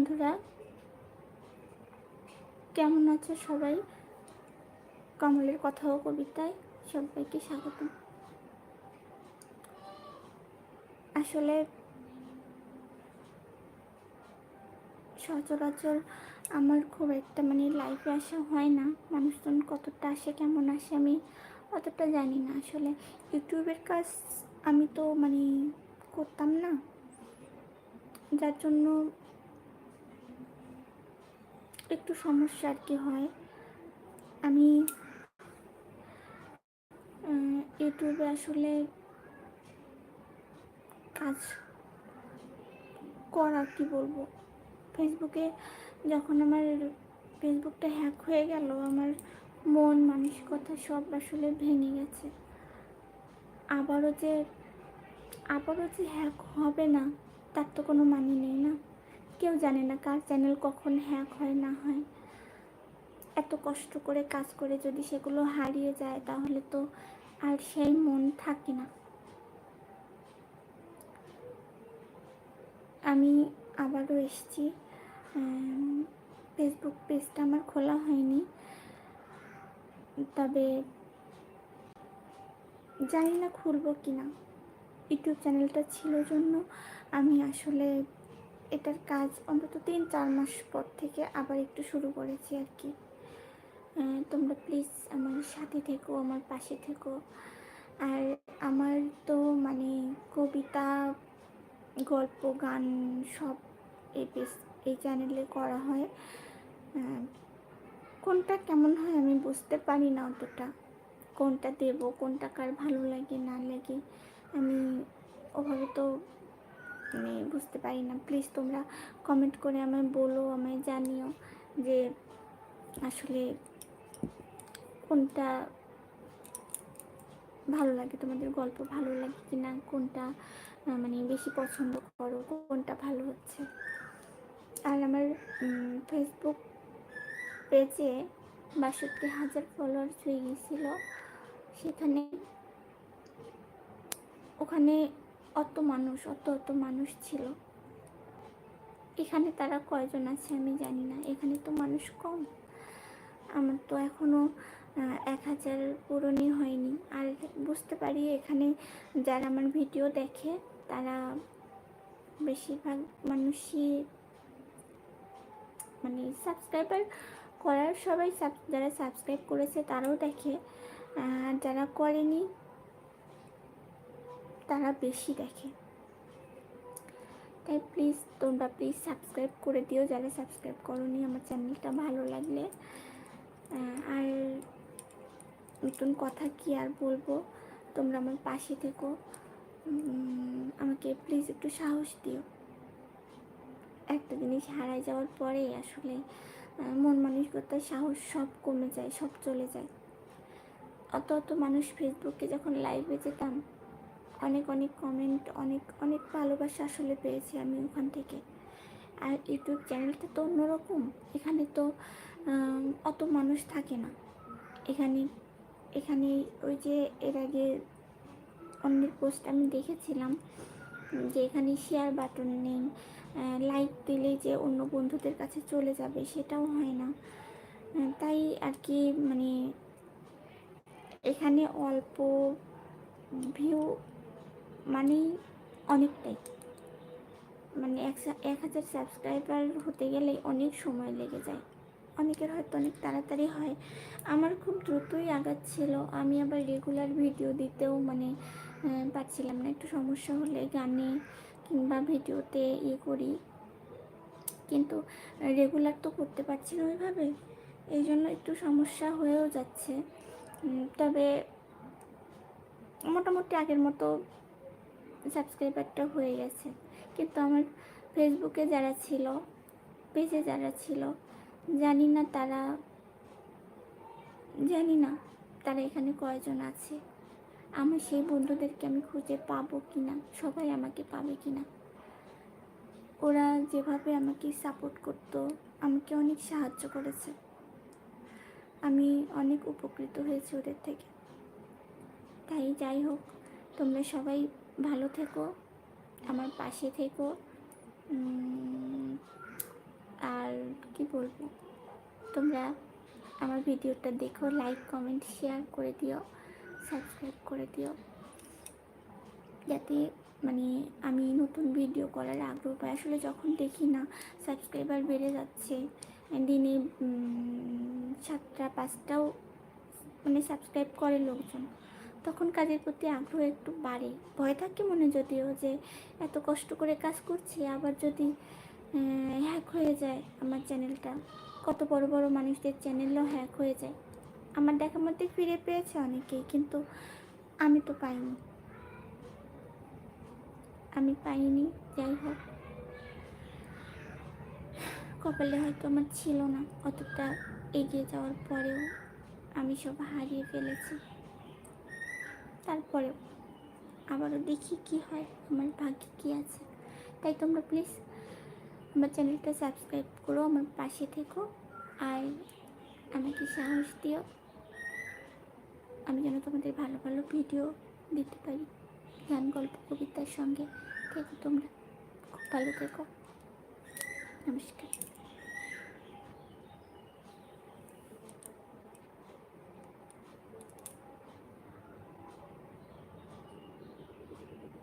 বন্ধুরা, কেমন আছো সবাই? কমলের কথা ও কবিতায় সবাইকে স্বাগত আসলে সচরাচর আমার খুব একটা মানে লাইফে আসা হয় না। মানুষজন কতটা আসে, কেমন আসে আমি অতটা জানি না। আসলে ইউটিউবের কাজ আমি তো মানে করতাম না। যার জন্য একটু সমস্যা আর কি হয়। আমি ইউটিউবে আসলে কাজ করা কি বলব। ফেসবুকে যখন আমার ফেসবুকটা হ্যাক হয়ে গেল, আমার মন, মানসিকতা সব আসলে ভেঙে গেছে। আবারও যে আবারও যে হ্যাক হবে না, তার তো কোনো মানে নেই না। কেউ জানে না কার চ্যানেল কখন হ্যাক হয়, না হয়। এত কষ্ট করে কাজ করে যদি সেগুলো হারিয়ে যায়, তাহলে তো আর সেই মন থাকে না। আমি আবারও এসেছি। ফেসবুক পেজটা আমার খোলা হয়নি। তবে জানি না খুলবো কি না ইউটিউব চ্যানেলটা ছিল জন্য আমি আসলে এটার কাজ অন্তত তিন, চার মাস পর থেকে আবার একটু শুরু করেছি আর কি। তোমরা প্লিজ আমার সাথে থেকো, আমার পাশে থেকো। আর আমার তো মানে কবিতা, গল্প, গান সব এই পেজ এই চ্যানেলে করা হয়। কোনটা কেমন হয় আমি বুঝতে পারি না অতটা। কোনটা দেব, কোনটা কার ভালো লাগে, না লাগে, আমি ওভাবে তো মানে বুঝতে পারি না। প্লিজ তোমরা কমেন্ট করে আমায় বলো, আমায় জানিও যে আসলে কোনটা ভালো লাগে, তোমাদের গল্প ভালো লাগে কি না কোনটা মানে বেশি পছন্দ করো, কোনটা ভালো হচ্ছে। আর আমার ফেসবুক পেজে বাষট্টি হাজার ফলোয়ার্স হয়ে গিয়েছিল। সেখানে, ওখানে অত মানুষ, অত অত মানুষ ছিল। এখানে তারা কয়জন আছে আমি জানি না। এখানে তো মানুষ কম। আমার তো এখনও এক হাজার পূরণই হয়নি। আর বুঝতে পারি এখানে যারা আমার ভিডিও দেখে, তারা বেশিরভাগ মানুষই মানে সাবস্ক্রাইবার করার সবাই যারা সাবস্ক্রাইব করেছে তারাও দেখে। যারা করেনি তারা বেশি দেখে। তাই প্লিজ তোমরা প্লিজ সাবস্ক্রাইব করে দিও যারা সাবস্ক্রাইব করনি আমার চ্যানেলটা ভালো লাগলে। আর নতুন কথা কি আর বলব? তোমরা আমার পাশে থেকো। আমাকে প্লিজ একটু সাহস দিও। একটা জিনিস হারাই যাওয়ার পরে আসলে মন মানসিকতা সাহস সব কমে যায়, সব চলে যায়। অত অত মানুষ ফেসবুকে যখন লাইভে যেতাম অনেক অনেক কমেন্ট অনেক অনেক ভালোবাসা আসলে পেয়েছি আমি ওখান থেকে। আর ইউটিউব চ্যানেলটা তো অন্যরকম। এখানে তো অত মানুষ থাকে না। এখানে এখানে ওই যে এর আগে অন্যের পোস্ট আমি দেখেছিলাম যে এখানে শেয়ার বাটন নেই লাইক দিলে যে অন্য বন্ধুদের কাছে চলে যাবে সেটাও হয় না। তাই আর কি মানে এখানে অল্প ভিউ মানেই অনেকটাই। মানে এক হাজার সাবস্ক্রাইবার হতে গেলে অনেক সময় লেগে যায়। অনেকের হয়তো অনেক তাড়াতাড়ি হয়। আমার খুব দ্রুতই আগাচ্ছিল আমি আবার রেগুলার ভিডিও দিতেও মানে পারছিলাম না। একটু সমস্যা হলে গানে কিংবা ভিডিওতে ইয়ে করি। কিন্তু রেগুলার তো করতে পারছি না ওইভাবে। এই জন্য একটু সমস্যা হয়েও যাচ্ছে। তবে মোটামুটি আগের মতো সাবস্ক্রাইবারটা হয়ে গেছে। কিন্তু আমার ফেসবুকে যারা ছিল, পেজে যারা ছিল, জানি না তারা, জানি না তারা এখানে কয়জন আছে। আমার সেই বন্ধুদেরকে আমি খুঁজে পাবো কি না সবাই আমাকে পাবে কি না ওরা যেভাবে আমাকে সাপোর্ট করতো, আমাকে অনেক সাহায্য করেছে। আমি অনেক উপকৃত হয়েছি ওদের থেকে। তাই যাই হোক, তোমরা সবাই ভালো থেকো, আমার পাশে থেকো। আর কি বলব? তোমরা আমার ভিডিওটা দেখো লাইক কমেন্ট শেয়ার করে দিও সাবস্ক্রাইব করে দিও। যাতে মানে আমি নতুন ভিডিও করার আগ্রহ পাই। আসলে যখন দেখি না সাবস্ক্রাইবার বেড়ে যাচ্ছে দিনে সাতটা, পাঁচটাও মানে সাবস্ক্রাইব করে লোকজন। তখন কাজের প্রতি আগ্রহ একটু বাড়ে। ভয় থাকে মনে যদিও যে এত কষ্ট করে কাজ করছি, আবার যদি হ্যাক হয়ে যায় আমার চ্যানেলটা। কত বড় বড় মানুষদের চ্যানেলও হ্যাক হয়ে যায়। আমার দেখার মধ্যে ফিরে পেয়েছে অনেকেই কিন্তু আমি তো পাইনি। আমি পাইনি, যাই হোক। কপালে হয়তো আমার ছিল না, অতটা এগিয়ে যাওয়ার পরেও আমি সব হারিয়ে ফেলেছি। তারপরেও আবারও দেখি কি হয়, আমার ভাগ্যে কী আছে। তাই তোমরা প্লিজ আমার চ্যানেলটা সাবস্ক্রাইব করো, আমার পাশে থেকো। আর আমাকে সাহস দিও, আমি যেন তোমাদের ভালো ভালো ভিডিও দিতে পারি, গান, গল্প, কবিতার সঙ্গে। থেকো তোমরা, খুব ভালো থেকো। নমস্কার।